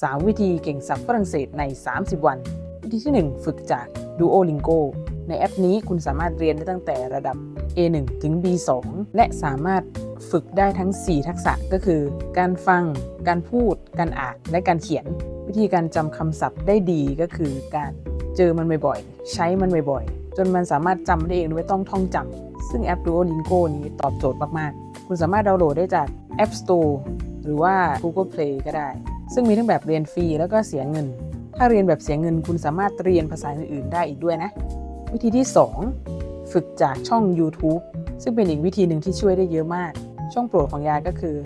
3 วิธีเก่งศัพท์ฝรั่งเศสใน 30 วัน วิธีที่ 1 ฝึกจาก Duolingo ในแอปนี้คุณสามารถเรียนได้ตั้งแต่ระดับ A1 ถึง B2 และสามารถฝึกได้ทั้ง 4 ทักษะก็คือ การฟัง การพูด การอ่าน และการเขียน วิธีการจำคำศัพท์ได้ดีก็คือการเจอมันบ่อยๆ ใช้มันบ่อยๆ จนมันสามารถจำได้เองโดยไม่ต้องท่องจำ ซึ่งแอป Duolingo นี้ตอบโจทย์มากๆ คุณสามารถดาวน์โหลดได้จาก App Store หรือว่า Google Play ก็ได้ ซึ่งมีทั้งแบบเรียนฟรีแล้วก็เสียเงิน ถ้าเรียนแบบเสียเงินคุณสามารถเรียนภาษาอื่นๆได้อีกด้วยนะ วิธีที่ 2 ฝึกจากช่อง YouTube ซึ่งเป็นอีกวิธีหนึ่งที่ช่วยได้เยอะมาก ช่องโปรดของยาก็คือ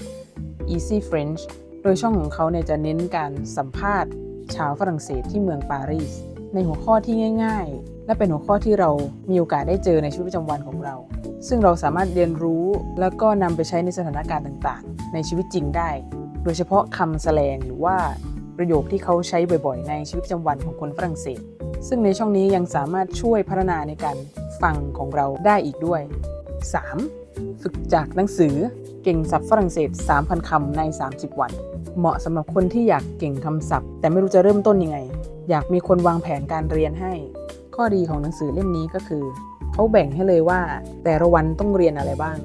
Easy French โดยช่องของเขาเนี่ยจะเน้นการสัมภาษณ์ชาวฝรั่งเศสที่เมืองปารีสในหัวข้อที่ง่าย ๆ และเป็นหัวข้อที่เรามีโอกาสได้เจอในชีวิตประจำวันของเรา ซึ่งเราสามารถเรียนรู้แล้วก็นำไปใช้ในสถานการณ์ต่างๆ ในชีวิตจริงได้ โดยเฉพาะคำแสลงหรือว่าประโยคที่เขาใช้บ่อยๆ ในชีวิตประจำวันของคนฝรั่งเศส ซึ่งในช่องนี้ยังสามารถช่วยพัฒนาในการฟังของเราได้อีกด้วย 3. ฝึกจากหนังสือเก่งศัพท์ฝรั่งเศส 3,000 คำใน 30 วัน เหมาะสำหรับคนที่อยากเก่งคำศัพท์ แต่ไม่รู้จะเริ่มต้นยังไง อยากมีคนวางแผนการเรียนให้ ข้อดีของหนังสือเล่มนี้ก็คือ เขาแบ่งให้เลยว่าแต่ละวันต้องเรียนอะไรบ้าง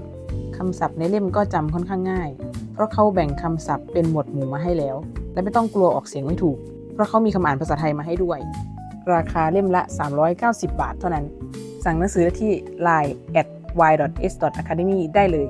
คำศัพท์ในเล่มก็จำค่อนข้างง่าย เพราะเขาแบ่งคำศัพท์เป็นหมวดหมู่มาให้แล้ว และไม่ต้องกลัวออกเสียงไม่ถูก เพราะเขามีคำอ่านภาษาไทยมาให้ด้วย ราคาเล่มละ 390 บาทเท่านั้น สั่งหนังสือได้ที่ line at y.s.academy ได้เลย